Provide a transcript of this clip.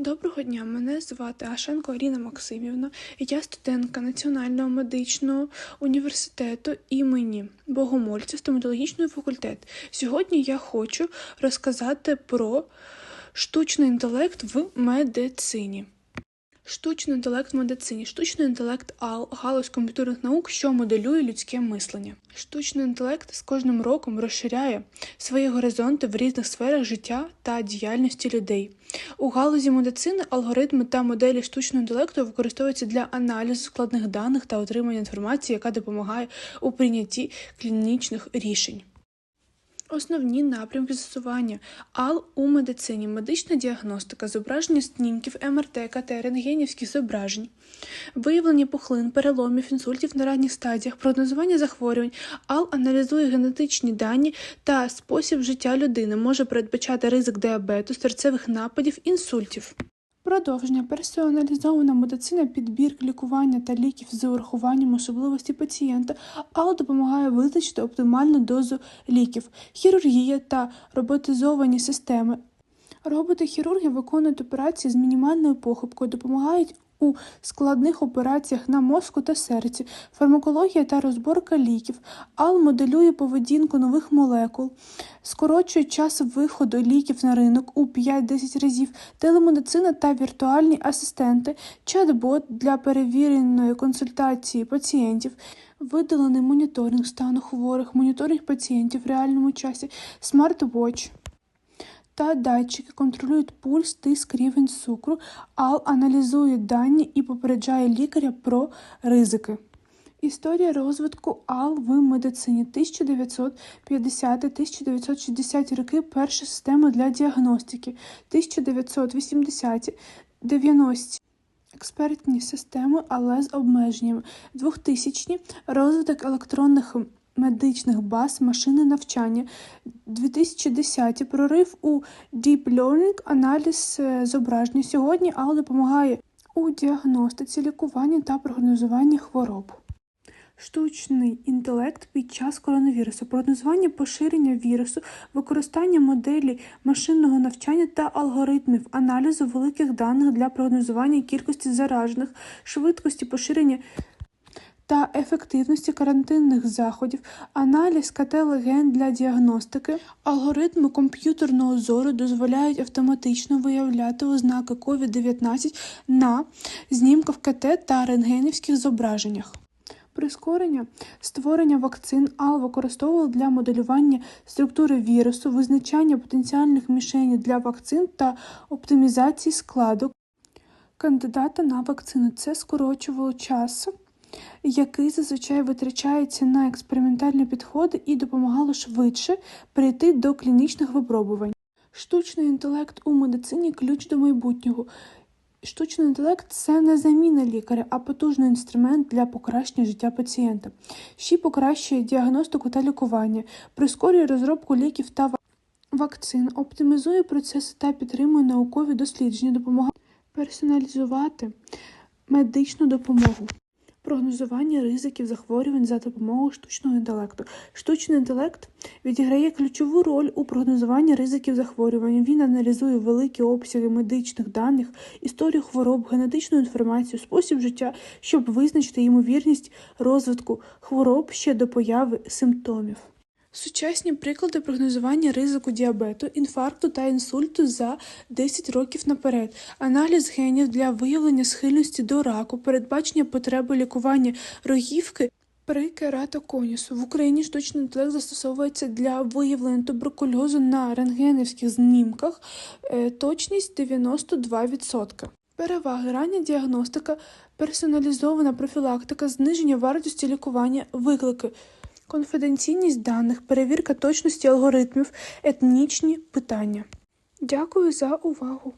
Доброго дня, мене звати Ашенко Аріна Максимівна. Я студентка Національного медичного університету імені Богомольця, стоматологічний факультет. Сьогодні я хочу розказати про штучний інтелект в медицині. Штучний інтелект в медицині. Штучний інтелект АЛ галузь комп'ютерних наук, що моделює людське мислення. Штучний інтелект з кожним роком розширяє свої горизонти в різних сферах життя та діяльності людей. У галузі медицини алгоритми та моделі штучного інтелекту використовуються для аналізу складних даних та отримання інформації, яка допомагає у прийнятті клінічних рішень. Основні напрямки застосування АЛ у медицині, медична діагностика, зображення снімків, МРТ, КТ, рентгенівських зображень, виявлення пухлин, переломів, інсультів на ранніх стадіях, прогнозування захворювань. АЛ аналізує генетичні дані та спосіб життя людини, може передбачати ризик діабету, серцевих нападів, інсультів. Продовження персоналізована медицина, підбір лікування та ліків з урахуванням особливості пацієнта, але допомагає визначити оптимальну дозу ліків, хірургія та роботизовані системи. Роботи-хірурги виконують операції з мінімальною похибкою, допомагають у складних операціях на мозку та серці, фармакологія та розборка ліків, АЛ моделює поведінку нових молекул, скорочує час виходу ліків на ринок у 5-10 разів, телемедицина та віртуальні асистенти, чат-бот для перевіреної консультації пацієнтів. Видалений моніторинг стану хворих, моніторинг пацієнтів в реальному часі, смарт-вотч та датчики контролюють пульс, тиск, рівень цукру, АЛ аналізує дані і попереджає лікаря про ризики. Історія розвитку АЛ в медицині. 1950-1960 роки перша система для діагностики, 1980 90 експертні системи, але з обмеженнями, 2000 розвиток електронних медичних баз машини навчання, 2010 прорив у Deep Learning, аналіз е, зображення. Сьогодні АЛ допомагає у діагностиці, лікуванні та прогнозуванні хвороб. Штучний інтелект під час коронавірусу, прогнозування поширення вірусу, використання моделі машинного навчання та алгоритмів аналізу великих даних для прогнозування кількості заражених, швидкості поширення та ефективності карантинних заходів, аналіз КТ-легенд для діагностики, алгоритми комп'ютерного зору дозволяють автоматично виявляти ознаки COVID-19 на знімках КТ та рентгенівських зображеннях. Прискорення створення вакцин АЛ використовували для моделювання структури вірусу, визначання потенціальних мішенів для вакцин та оптимізації складу кандидата на вакцину. Це скорочувало час, який зазвичай витрачається на експериментальні підходи і допомагало швидше прийти до клінічних випробувань. Штучний інтелект у медицині ключ до майбутнього. Штучний інтелект це не заміна лікаря, а потужний інструмент для покращення життя пацієнта. Ще покращує діагностику та лікування, прискорює розробку ліків та вакцин, оптимізує процеси та підтримує наукові дослідження, допомагає персоналізувати медичну допомогу. Прогнозування ризиків захворювань за допомогою штучного інтелекту. Штучний інтелект відіграє ключову роль у прогнозуванні ризиків захворювань. Він аналізує великі обсяги медичних даних, історію хвороб, генетичну інформацію, спосіб життя, щоб визначити ймовірність розвитку хвороб ще до появи симптомів. Сучасні приклади прогнозування ризику діабету, інфаркту та інсульту за 10 років наперед, аналіз генів для виявлення схильності до раку, передбачення потреби лікування рогівки при кератоконісу. В Україні штучний інтелект застосовується для виявлення туберкульозу на рентгенівських знімках, е, точність 92%. Переваги рання діагностика, персоналізована профілактика, зниження вартості лікування, виклики. Конфіденційність даних, перевірка точності алгоритмів, етнічні питання. Дякую за увагу!